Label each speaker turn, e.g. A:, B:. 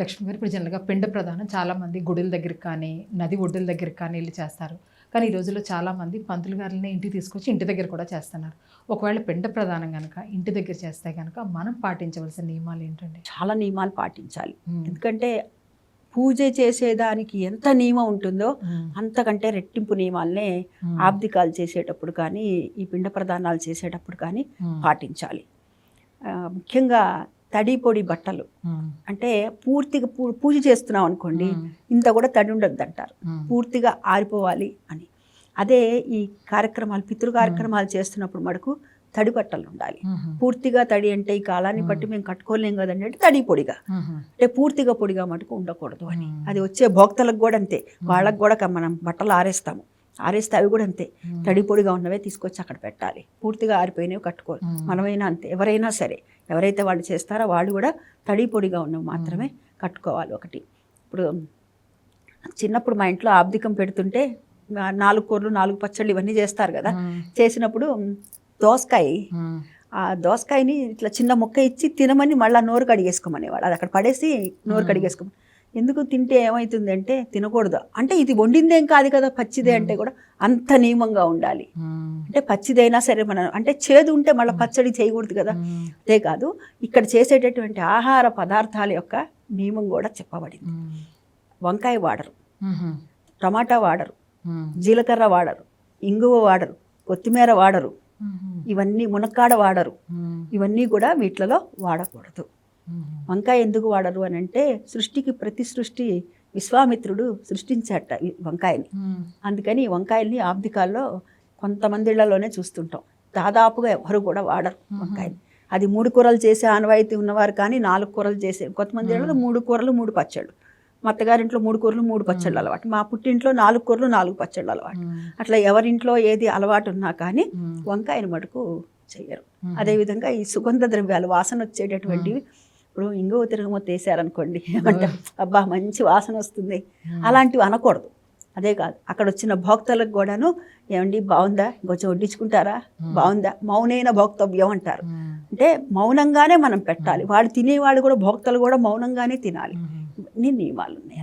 A: లక్ష్మి గారు ఇప్పుడు జనరల్గా పిండ ప్రధానం చాలా మంది గుడుల దగ్గరికి కానీ నది ఒడ్డుల దగ్గరికి కానీ వెళ్ళి చేస్తారు. కానీ ఈ రోజుల్లో చాలా మంది పంతులు గారిని ఇంటికి తీసుకొచ్చి ఇంటి దగ్గర కూడా చేస్తున్నారు. ఒకవేళ పిండ ప్రధానం కనుక ఇంటి దగ్గర చేస్తే కనుక మనం పాటించవలసిన నియమాలు ఏంటండి?
B: చాలా నియమాలు పాటించాలి. ఎందుకంటే పూజ చేసేదానికి ఎంత నియమం ఉంటుందో అంతకంటే రెట్టింపు నియమాలనే ఆబ్దికాలు చేసేటప్పుడు కానీ ఈ పిండ ప్రదానాలు చేసేటప్పుడు కానీ పాటించాలి. ముఖ్యంగా తడి పొడి బట్టలు. అంటే పూర్తిగా పూ- పూజ చేస్తున్నాం అనుకోండి ఇంత కూడా తడి ఉండద్దు అంటారు పూర్తిగా ఆరిపోవాలి అని. అదే ఈ కార్యక్రమాలు పితృ కార్యక్రమాలు చేస్తున్నప్పుడు మటుకు తడి బట్టలు ఉండాలి. పూర్తిగా తడి అంటే ఈ కాలాన్ని బట్టి మేము కట్టుకోలేం కదండి అంటే తడి పొడిగా. అంటే పూర్తిగా పొడిగా మటుకు ఉండకూడదు అని. అది వచ్చే భోక్తలకు కూడా అంతే. వాళ్ళకు కూడా మనం బట్టలు ఆరేస్తాము. ఆరేస్తే అవి కూడా అంతే. తడి పొడిగా ఉన్నవే తీసుకొచ్చి అక్కడ పెట్టాలి. పూర్తిగా ఆరిపోయినవి కట్టుకోవాలి. మనమైనా అంతే. ఎవరైనా సరే ఎవరైతే వాళ్ళు చేస్తారో వాళ్ళు కూడా తడి పొడిగా ఉన్నవి మాత్రమే కట్టుకోవాలి ఒకటి. ఇప్పుడు చిన్నప్పుడు మా ఇంట్లో ఆబ్దికం పెడుతుంటే నాలుగు కూరలు నాలుగు పచ్చళ్ళు ఇవన్నీ చేస్తారు కదా. చేసినప్పుడు దోసకాయ ఆ దోసకాయని ఇట్లా చిన్న ముక్క ఇచ్చి తినమని మళ్ళీ నోరు కడిగేసుకోమనేవాడు అది అక్కడ పడేసి నోరు కడిగేసుకోమని. ఎందుకు తింటే ఏమవుతుంది అంటే తినకూడదు. అంటే ఇది వండిందేం కాదు కదా పచ్చిదే అంటే కూడా అంత నియమంగా ఉండాలి. అంటే పచ్చిదైనా సరే మన అంటే చేదు ఉంటే మళ్ళీ పచ్చడి చేయకూడదు కదా. అదే కాదు ఇక్కడ చేసేటటువంటి ఆహార పదార్థాల యొక్క నియమం కూడా చెప్పబడింది. వంకాయ వాడరు టమాటా వాడరు జీలకర్ర వాడరు ఇంగువ వాడరు కొత్తిమీర వాడరు ఇవన్నీ మునక్కాడ వాడరు. ఇవన్నీ కూడా వీటిలలో వాడకూడదు. వంకాయ ఎందుకు వాడరు అని అంటే సృష్టికి ప్రతి సృష్టి విశ్వామిత్రుడు సృష్టించాట వంకాయని. అందుకని ఈ వంకాయల్ని ఆబ్దికాల్లో కొంతమంది ఇళ్ళలోనే చూస్తుంటాం. దాదాపుగా ఎవరు కూడా వాడరు వంకాయని. అది మూడు కూరలు చేసే ఆనవాయితీ ఉన్నవారు కానీ నాలుగు కూరలు చేసే కొంతమంది మూడు కూరలు మూడు పచ్చళ్ళు. మా అత్తగారింట్లో మూడు కూరలు మూడు పచ్చళ్ళు అలవాటు. మా పుట్టింట్లో నాలుగు కూరలు నాలుగు పచ్చళ్ళు అలవాటు. అట్లా ఎవరింట్లో ఏది అలవాటు ఉన్నా కానీ వంకాయని మటుకు చెయ్యరు. అదేవిధంగా ఈ సుగంధ ద్రవ్యాలు వాసన వచ్చేటటువంటివి ఇప్పుడు ఇంగువ తిరగమొత్త వేసారనుకోండి ఏమంటారు అబ్బా మంచి వాసన వస్తుంది. అలాంటివి అనకూడదు. అదే కాదు అక్కడ వచ్చిన భోక్తలకు కూడాను ఏమండి బాగుందా కొంచెం వడ్డించుకుంటారా? బాగుందా మౌనైన భోక్తవ్యం అంటారు. అంటే మౌనంగానే మనం పెట్టాలి. వాళ్ళు తినేవాళ్ళు కూడా భోక్తలు కూడా మౌనంగానే తినాలి. ఇన్ని నియమాలు ఉన్నాయి